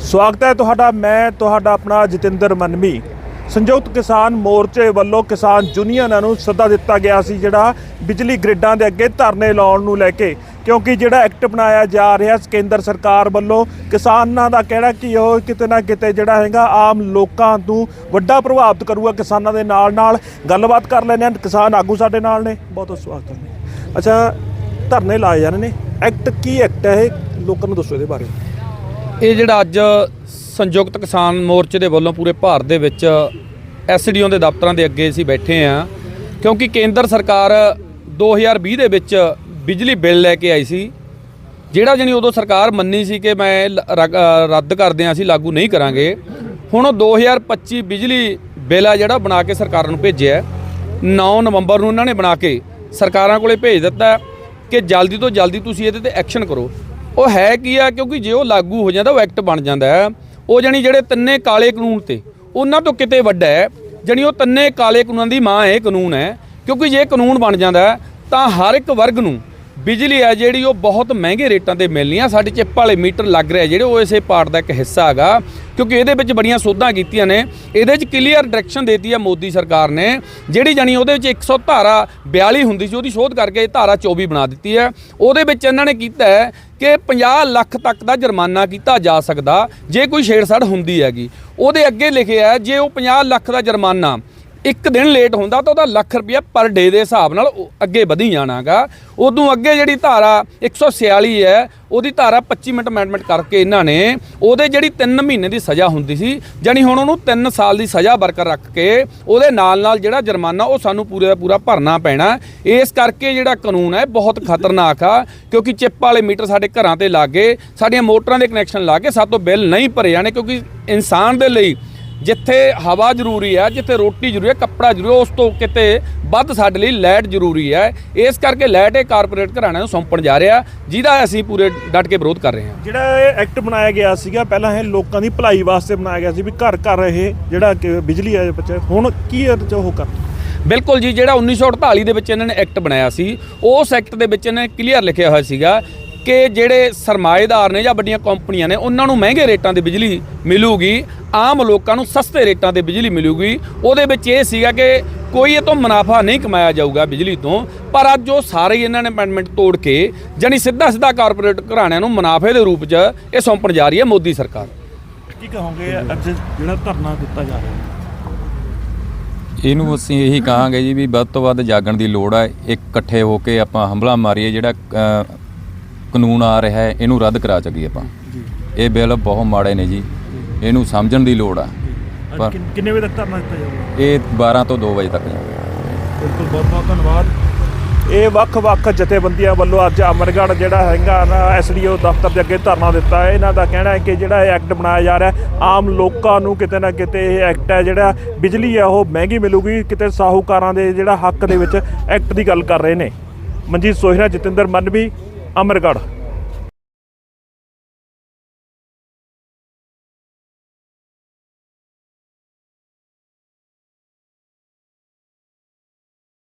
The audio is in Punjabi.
ਸਵਾਗਤ ਹੈ ਤੁਹਾਡਾ, ਮੈਂ ਤੁਹਾਡਾ ਆਪਣਾ ਜਤਿੰਦਰ ਮਨਮੀ। ਸੰਯੁਕਤ ਕਿਸਾਨ ਮੋਰਚੇ ਵੱਲੋਂ ਕਿਸਾਨ ਯੂਨੀਅਨਾਂ ਨੂੰ ਸੱਦਾ ਦਿੱਤਾ ਗਿਆ ਸੀ, ਜਿਹੜਾ ਬਿਜਲੀ ਗ੍ਰਿਡਾਂ ਦੇ ਅੱਗੇ ਧਰਨੇ ਲਾਉਣ ਨੂੰ ਲੈ ਕੇ, ਕਿਉਂਕਿ ਜਿਹੜਾ ਐਕਟ ਬਣਾਇਆ ਜਾ ਰਿਹਾ ਕੇਂਦਰ ਸਰਕਾਰ ਵੱਲੋਂ, ਕਿਸਾਨਾਂ ਦਾ ਕਹਿਣਾ ਕਿ ਉਹ ਕਿਤੇ ਨਾ ਕਿਤੇ ਜਿਹੜਾ ਹੈਗਾ, ਆਮ ਲੋਕਾਂ ਨੂੰ ਵੱਡਾ ਪ੍ਰਭਾਵਿਤ ਕਰੂਗਾ ਕਿਸਾਨਾਂ ਦੇ ਨਾਲ ਨਾਲ ਗੱਲਬਾਤ ਕਰ ਲੈਂਦੇ ਹਾਂ, ਕਿਸਾਨ ਆਗੂ ਸਾਡੇ ਨਾਲ ਨੇ। ਬਹੁਤ ਬਹੁਤ ਸਵਾਗਤ ਹੈ ਅੱਛਾ, ਧਰਨੇ ਲਾਏ ਜਾਂਦੇ ਨੇ। ਐਕਟ ਕੀ ਐਕਟ ਹੈ ਇਹ? ਲੋਕਾਂ ਨੂੰ ਦੱਸੋ ਇਹਦੇ ਬਾਰੇ। ਇਹ ਜਿਹੜਾ ਅੱਜ ਸੰਯੁਕਤ ਕਿਸਾਨ ਮੋਰਚੇ ਦੇ ਵੱਲੋਂ ਪੂਰੇ ਭਾਰਤ ਦੇ ਵਿੱਚ ਐਸਡੀਓ ਦੇ ਦਫ਼ਤਰਾਂ ਦੇ ਅੱਗੇ ਅਸੀਂ ਬੈਠੇ ਆ ਕਿਉਂਕਿ ਕੇਂਦਰ ਸਰਕਾਰ 2020 ਦੇ ਵਿੱਚ ਬਿਜਲੀ ਬਿੱਲ ਲੈ ਕੇ ਆਈ ਸੀ। ਜਿਹੜਾ ਜਣੀ ਉਦੋਂ ਸਰਕਾਰ ਮੰਨੀ ਸੀ ਕਿ ਮੈਂ ਰੱਦ ਕਰਦੇ ਆ ਅਸੀਂ ਲਾਗੂ ਨਹੀਂ ਕਰਾਂਗੇ। ਹੁਣ ਉਹ 2025 ਬਿਜਲੀ ਬਿੱਲ ਆ ਜਿਹੜਾ ਬਣਾ ਕੇ ਸਰਕਾਰ ਨੂੰ ਭੇਜਿਆ। ਹੈ। 9 ਨਵੰਬਰ ਨੂੰ ਉਹਨਾਂ ਨੇ ਬਣਾ ਕੇ ਸਰਕਾਰਾਂ ਕੋਲੇ ਭੇਜ ਦਿੱਤਾ ਕਿ ਜਲਦੀ ਤੋਂ ਜਲਦੀ ਤੁਸੀਂ ਇਹਦੇ ਤੇ ਐਕਸ਼ਨ ਕਰੋ। ਉਹ ਹੈ ਕੀ ਆ, ਕਿਉਂਕਿ ਜੇ ਉਹ ਲਾਗੂ ਹੋ ਜਾਂਦਾ, ਉਹ ਐਕਟ ਬਣ ਜਾਂਦਾ ਹੈ। ਉਹ ਜਣੀ ਜਿਹੜੇ ਤਿੰਨੇ ਕਾਲੇ ਕਾਨੂੰਨ ਤੇ, ਉਹਨਾਂ ਤੋਂ ਕਿਤੇ ਵੱਡਾ ਹੈ। ਜਣੀ ਉਹ ਤਿੰਨੇ ਕਾਲੇ ਕਾਨੂੰਨਾਂ ਦੀ ਮਾਂ ਇਹ ਕਾਨੂੰਨ ਹੈ। ਕਿਉਂਕਿ ਜੇ ਕਾਨੂੰਨ ਬਣ ਜਾਂਦਾ ਤਾਂ ਹਰ ਇੱਕ ਵਰਗ ਨੂੰ ਬਿਜਲੀ ਹੈ ਜਿਹੜੀ ਉਹ ਬਹੁਤ ਮਹਿੰਗੇ ਰੇਟਾਂ ਤੇ ਮਿਲਣੀ ਆ ਸਾਡੇ ਚਿੱਪ ਵਾਲੇ ਮੀਟਰ ਲੱਗ ਰਿਹਾ ਜਿਹੜੇ ਉਹ ਇਸੇ ਪਾਰਟ ਦਾ ਇੱਕ ਹਿੱਸਾ ਹੈਗਾ, ਕਿਉਂਕਿ ਇਹਦੇ ਵਿੱਚ ਬੜੀਆਂ ਸੋਧਾਂ ਕੀਤੀਆਂ ਨੇ। ਇਹਦੇ ਵਿੱਚ ਕਲੀਅਰ ਡਾਇਰੈਕਸ਼ਨ ਦੇਤੀ ਆ ਮੋਦੀ ਸਰਕਾਰ ਨੇ, ਜਿਹੜੀ ਜਾਣੀ ਉਹਦੇ ਵਿੱਚ 100 ਧਾਰਾ 42 ਹੁੰਦੀ ਸੀ, ਉਹਦੀ ਸੋਧ ਕਰਕੇ ਇਹ ਧਾਰਾ 24 ਬਣਾ ਦਿੱਤੀ ਹੈ। ਉਹਦੇ ਵਿੱਚ ਇਹਨਾਂ ਨੇ ਕੀਤਾ ਹੈ ਕਿ 50 ਲੱਖ ਤੱਕ ਦਾ ਜੁਰਮਾਨਾ ਕੀਤਾ ਜਾ ਸਕਦਾ, ਜੇ ਕੋਈ ਛੇੜਛਾੜ ਹੁੰਦੀ ਹੈਗੀ। ਉਹਦੇ ਅੱਗੇ ਲਿਖਿਆ ਜੇ ਉਹ 50 ਲੱਖ ਦਾ ਜੁਰਮਾਨਾ ਇੱਕ ਦਿਨ ਲੇਟ ਹੁੰਦਾ ਤਾਂ ਉਹਦਾ ਲੱਖ ਰੁਪਇਆ ਪਰ ਡੇ ਦੇ ਹਿਸਾਬ ਨਾਲ ਉਹ ਅੱਗੇ ਵਧੀ ਜਾਣਾਗਾ। ਉਦੋਂ ਅੱਗੇ ਜਿਹੜੀ ਧਾਰਾ 146 ਹੈ, ਉਹਦੀ ਧਾਰਾ 25 ਮਿੰਟ ਅਮੈਂਡਮੈਂਟ ਕਰਕੇ ਇਹਨਾਂ ਨੇ ਉਹਦੇ ਜਿਹੜੀ 3 ਮਹੀਨੇ ਦੀ ਸਜ਼ਾ ਹੁੰਦੀ ਸੀ ਜਾਨੀ ਹੁਣ ਉਹਨੂੰ 3 ਸਾਲ ਦੀ ਸਜ਼ਾ ਬਰਕਰ ਰੱਖ ਕੇ ਉਹਦੇ ਨਾਲ ਨਾਲ ਜਿਹੜਾ ਜੁਰਮਾਨਾ ਉਹ ਸਾਨੂੰ ਪੂਰੇ ਦਾ ਪੂਰਾ ਭਰਨਾ ਪੈਣਾ। ਇਸ ਕਰਕੇ ਜਿਹੜਾ ਕਾਨੂੰਨ ਹੈ, ਬਹੁਤ ਖਤਰਨਾਕ ਆ, ਕਿਉਂਕਿ ਚਿੱਪ ਵਾਲੇ ਮੀਟਰ ਸਾਡੇ ਘਰਾਂ ਤੇ ਲੱਗੇ, ਸਾਡੀਆਂ ਮੋਟਰਾਂ ਦੇ ਕਨੈਕਸ਼ਨ ਲਾ ਕੇ ਸਾਡੇ ਤੋਂ ਬਿੱਲ ਨਹੀਂ ਭਰੇ ਜਾਣੇ, ਕਿਉਂਕਿ ਇਨਸਾਨ ਦੇ ਲਈ ਜਿੱਥੇ ਹਵਾ ਜ਼ਰੂਰੀ ਹੈ ਜਿੱਥੇ ਰੋਟੀ ਜ਼ਰੂਰੀ ਹੈ ਕੱਪੜਾ ਜ਼ਰੂਰੀ ਹੈ ਉਸ ਤੋਂ ਕਿਤੇ ਵੱਧ ਸਾਡੇ ਲਈ ਲਾਈਟ ਜ਼ਰੂਰੀ ਹੈ। ਇਸ ਕਰਕੇ ਲਾਈਟ ਇਹ ਕਾਰਪੋਰੇਟ ਘਰਾਣਿਆਂ ਨੂੰ ਸੌਂਪਣ ਜਾ ਰਿਹਾ। ਜਿਹਦਾ ਅਸੀਂ ਪੂਰੇ ਡਟ ਕੇ ਵਿਰੋਧ ਕਰ ਰਹੇ ਹਾਂ। ਜਿਹੜਾ ਇਹ ਐਕਟ ਬਣਾਇਆ ਗਿਆ ਸੀਗਾ ਪਹਿਲਾਂ ਇਹ ਲੋਕਾਂ ਦੀ ਭਲਾਈ ਵਾਸਤੇ ਬਣਾਇਆ ਗਿਆ ਸੀ ਵੀ ਘਰ ਘਰ ਇਹ ਜਿਹੜਾ ਕਿ ਬਿਜਲੀ ਹੈ ਬੱਚੇ ਹੁਣ ਕੀ ਇਹ 'ਚ ਉਹ ਕਰ ਬਿਲਕੁਲ ਜੀ ਜਿਹੜਾ 1948 ਦੇ ਵਿੱਚ ਇਹਨਾਂ ਨੇ ਐਕਟ ਬਣਾਇਆ ਸੀ ਉਸ ਐਕਟ ਦੇ ਵਿੱਚ ਇਹਨਾਂ ਨੇ ਕਲੀਅਰ ਲਿਖਿਆ ਹੋਇਆ ਸੀਗਾ ਕਿ ਜਿਹੜੇ ਸਰਮਾਏਦਾਰ ਨੇ ਜਾਂ ਵੱਡੀਆਂ ਕੰਪਨੀਆਂ ਨੇ ਉਹਨਾਂ ਨੂੰ ਮਹਿੰਗੇ ਰੇਟਾਂ ਦੀ ਬਿਜਲੀ ਮਿਲੂਗੀ ਆਮ ਲੋਕਾਂ ਨੂੰ ਸਸਤੇ ਰੇਟਾਂ ਤੇ ਬਿਜਲੀ ਮਿਲੂਗੀ। ਉਹਦੇ ਵਿੱਚ ਇਹ ਸੀਗਾ ਕਿ ਕੋਈ ਇਹ ਤੋਂ ਮੁਨਾਫਾ ਨਹੀਂ ਕਮਾਇਆ ਜਾਊਗਾ ਬਿਜਲੀ ਤੋਂ ਪਰ ਅੱਜ ਉਹ ਸਾਰੇ ਇਹਨਾਂ ਨੇ ਅਮੈਂਡਮੈਂਟ ਤੋੜ ਕੇ ਜਾਨੀ ਸਿੱਧਾ ਸਿੱਧਾ ਕਾਰਪੋਰੇਟ ਘਰਾਣਿਆਂ ਨੂੰ ਮੁਨਾਫੇ ਦੇ ਰੂਪ 'ਚ ਇਹ ਸੌਂਪਣ ਜਾ ਰਹੀ ਹੈ ਮੋਦੀ ਸਰਕਾਰ। ਕੀ ਕਹੋਗੇ ਅੱਜ ਜਿਹੜਾ ਧਰਨਾ ਦਿੱਤਾ ਜਾ ਰਿਹਾ? ਹੈ ਇਹਨੂੰ ਅਸੀਂ ਇਹੀ ਕਹਾਂਗੇ ਜੀ ਵੀ ਵੱਧ ਤੋਂ ਵੱਧ ਜਾਗਣ ਦੀ ਲੋੜ ਹੈ ਇੱਕ ਇਕੱਠੇ ਹੋ ਕੇ ਆਪਾਂ ਹੰਭਲਾ ਮਾਰੀਏ ਜਿਹੜਾ ਕਾਨੂੰਨ ਆ ਰਿਹਾ ਹੈ ਇਹਨੂੰ ਰੱਦ ਕਰਾ ਸਕੀਏ ਆਪਾਂ। ਇਹ ਬਿੱਲ ਬਹੁਤ ਮਾੜੇ ਨੇ ਜੀ। ਇਹਨੂੰ ਸਮਝਣ ਦੀ ਲੋੜ ਆ। ਪਰ ਕਿੰਨ- ਵਜੇ ਤੱਕ ਧਰਨਾ ਦਿੱਤਾ ਜਾਊਗਾ? ਇਹ 12 ਤੋਂ 2 ਵਜੇ ਤੱਕ ਜੀ ਬਿਲਕੁਲ ਬਹੁਤ ਬਹੁਤ ਧੰਨਵਾਦ। ਇਹ ਵੱਖ-ਵੱਖ ਜਥੇਬੰਦੀਆਂ ਵੱਲੋਂ ਅੱਜ ਅਮਰਗੜ੍ਹ ਜਿਹੜਾ ਹੈਗਾ ਨਾ ਐਸਡੀਓ ਦਫ਼ਤਰ ਦੇ ਅੱਗੇ ਧਰਨਾ ਦਿੱਤਾ ਹੈ। ਇਹਨਾਂ ਦਾ ਕਹਿਣਾ ਹੈ ਕਿ ਜਿਹੜਾ ਇਹ ਐਕਟ ਬਣਾਇਆ ਜਾ ਰਿਹਾ ਆਮ ਲੋਕਾਂ ਨੂੰ ਕਿਤੇ ਨਾ ਕਿਤੇ ਇਹ ਐਕਟ ਹੈ ਜਿਹੜਾ ਬਿਜਲੀ ਹੈ ਉਹ ਮਹਿੰਗੀ ਮਿਲੂਗੀ। ਕਿਤੇ ਸਾਹੂਕਾਰਾਂ ਦੇ ਜਿਹੜਾ ਹੱਕ ਦੇ ਵਿੱਚ ਐਕਟ ਦੀ ਗੱਲ ਕਰ ਰਹੇ ਨੇ। ਮਨਜੀਤ ਸੋਹਿਰਾ ਜਤਿੰਦਰ ਮਨਵੀ ਅਮਰਗੜ੍ਹ।